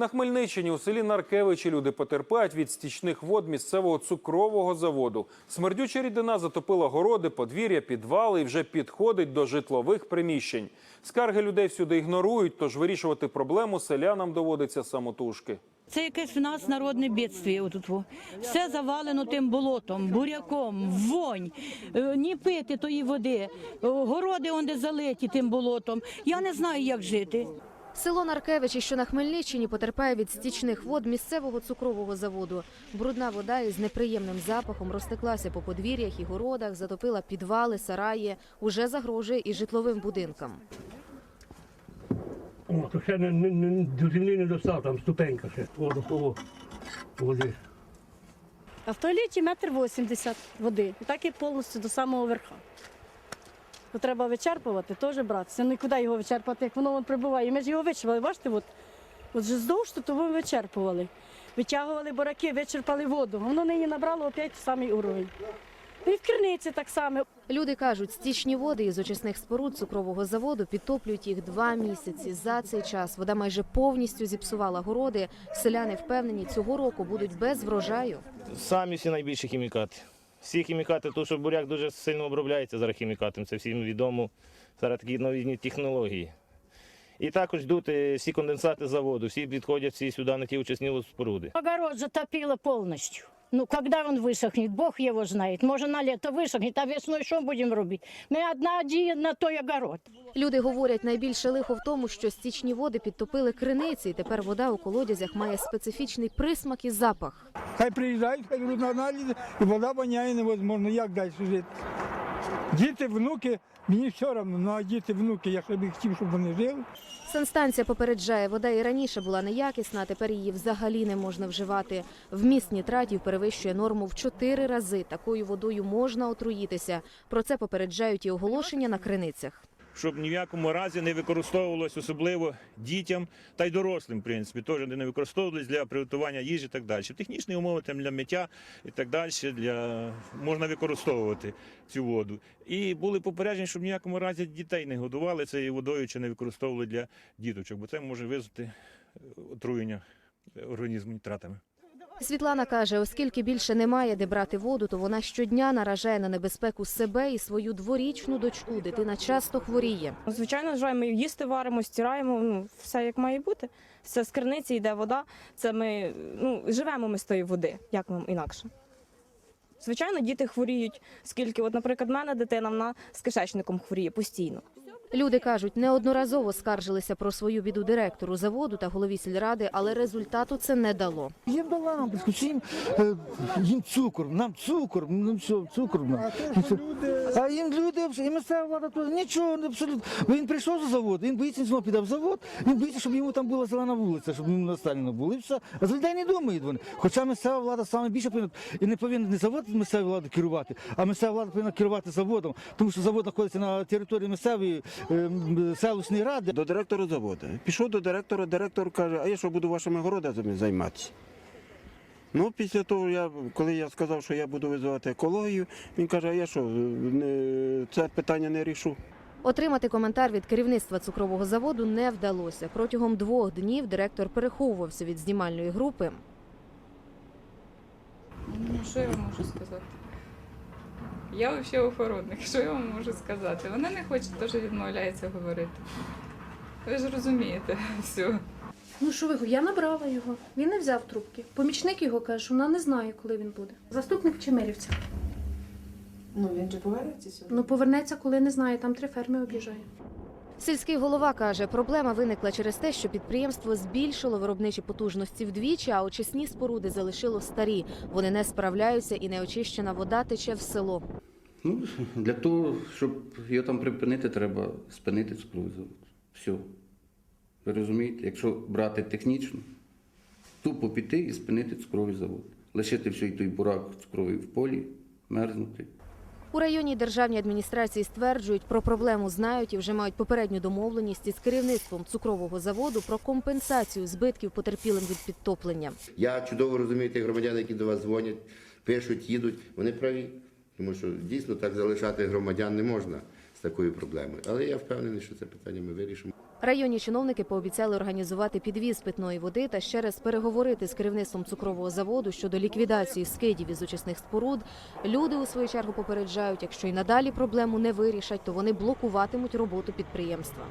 На Хмельниччині у селі Наркевичі люди потерпають від стічних вод місцевого цукрового заводу. Смердюча рідина затопила городи, подвір'я, підвали і вже підходить до житлових приміщень. Скарги людей всюди ігнорують, тож вирішувати проблему селянам доводиться самотужки. Це якесь в нас народне бідствіє. Отут все завалено тим болотом, буряком, вонь, Е, ні пити тої води, Е, городи онде залиті тим болотом. Я не знаю, як жити. Село Наркевичі, що на Хмельниччині, потерпає від стічних вод місцевого цукрового заводу. Брудна вода із неприємним запахом розтеклася по подвір'ях і городах, затопила підвали, сараї, уже загрожує і житловим будинкам. О, то ще не, не, не, до землі не достав, там ступенька ще. О, до того води. А в туалеті метр вісімдесят води. І так і повністю до самого верха. То треба вичерпувати, теж братися. Ну і куди його вичерпати, як воно вон прибуває. І ми ж його вичерпали, бачите, от, от же здовж то ми вичерпували. Витягували бураки, вичерпали воду. Воно нині набрало опять самий уровень. І в керниці так само. Люди кажуть, стічні води із очисних споруд цукрового заводу підтоплюють їх два місяці. За цей час вода майже повністю зіпсувала городи. Селяни впевнені, цього року будуть без врожаю. Самі всі найбільші хімікати. Всі хімікати, тому що буряк дуже сильно обробляється зараз хімікатом, це всім відомо. Зараз такі новітні технології. І також йдуть е, всі конденсати заводу, всі підходять всі сюди на ті очисні споруди. Огород затопило повністю. Ну, когда он высохнет, Бог его знает. Може, на лето висохне, а весною що будемо робити? Ми одна один на той огород. Люди говорять, найбільше лихо в тому, що стічні води підтопили криниці, і тепер вода у колодязях має специфічний присмак і запах. Хай приїжджають, хай беруть на аналізи, і вода воняє невозможно. Як далі жити? Діти, внуки, мені все одно, ну а діти, внуки, я б хотів, щоб вони жили. Санстанція попереджає, вода і раніше була неякісна, а тепер її взагалі не можна вживати. Вміст нітратів перевищує норму в чотири рази. Такою водою можна отруїтися. Про це попереджають і оголошення на криницях. Щоб ні в якому разі не використовувалось особливо дітям та й дорослим, в принципі, теж не використовувались для приготування їжі і так далі. Технічні умови там для миття і так далі для можна використовувати цю воду. І були попереджені, щоб в ніякому разі дітей не годували цією водою чи не використовували для діточок, бо це може визвати е, отруєння організму нітратами. Світлана каже, оскільки більше немає де брати воду, то вона щодня наражає на небезпеку себе і свою дворічну дочку. Дитина часто хворіє. Звичайно, ж, ми їсти варимо, стираємо, ну, все як має бути. Це з криниці йде вода, це ми ну, живемо ми з тої води, як нам інакше. Звичайно, діти хворіють, скільки, от, наприклад, мене дитина вона з кишечником хворіє постійно. Люди кажуть, неодноразово скаржилися про свою біду директору заводу та голові сільради, але результату це не дало. Їм до лампочку, їм, їм цукор, нам цукор, ну все, цукор нам. Ну, все. А їм люди, і місцева влада тут нічого, ну, абсолютно. Він прийшов за завод, він боїться, він знову піде в завод, він боїться, щоб йому там була зелена вулиця, щоб йому на Сталіна було, і все. А за людей не думають вони. Хоча місцева влада саме більше повинна, і не повинна не завод місцевої влади керувати, а місцева влада повинна керувати заводом, тому що завод знаходиться на території місцевої селищної ради. До директора заводу. Пішов до директора, директор каже, а я що буду вашими городами займатися. Ну, після того, я, коли я сказав, що я буду визивати екологію, він каже, а я що, не, це питання не рішу. Отримати коментар від керівництва цукрового заводу не вдалося. Протягом двох днів директор переховувався від знімальної групи. Ну, що я вам можу сказати? Я взагалі охоронник, що я вам можу сказати? Вона не хоче, теж відмовляється говорити. Ви ж розумієте все. Ну що ви, я набрала його. Він не взяв трубки. Помічник його каже, що вона не знає, коли він буде. Заступник Чемерівця. Ну він же повернеться сюди. Ну повернеться, коли не знає, там три ферми об'їжджає. Сільський голова каже, проблема виникла через те, що підприємство збільшило виробничі потужності вдвічі, а очисні споруди залишило старі. Вони не справляються і неочищена вода тече в село. Ну, для того, щоб його там припинити, треба спинити завод. Все. Ви розумієте? Якщо брати технічно, тупо піти і спинити цукровий завод. Лишити всій той бурак цукровий в полі, мерзнути. У районній державній адміністрації стверджують, про проблему знають і вже мають попередню домовленість із керівництвом цукрового заводу про компенсацію збитків потерпілим від підтоплення. Я чудово розумію тих громадян, які до вас дзвонять, пишуть, їдуть. Вони праві. Тому що дійсно так залишати громадян не можна з такою проблемою. Але я впевнений, що це питання ми вирішимо. Районні чиновники пообіцяли організувати підвіз питної води та ще раз переговорити з керівництвом цукрового заводу щодо ліквідації скидів із очисних споруд. Люди у свою чергу попереджають, якщо й надалі проблему не вирішать, то вони блокуватимуть роботу підприємства.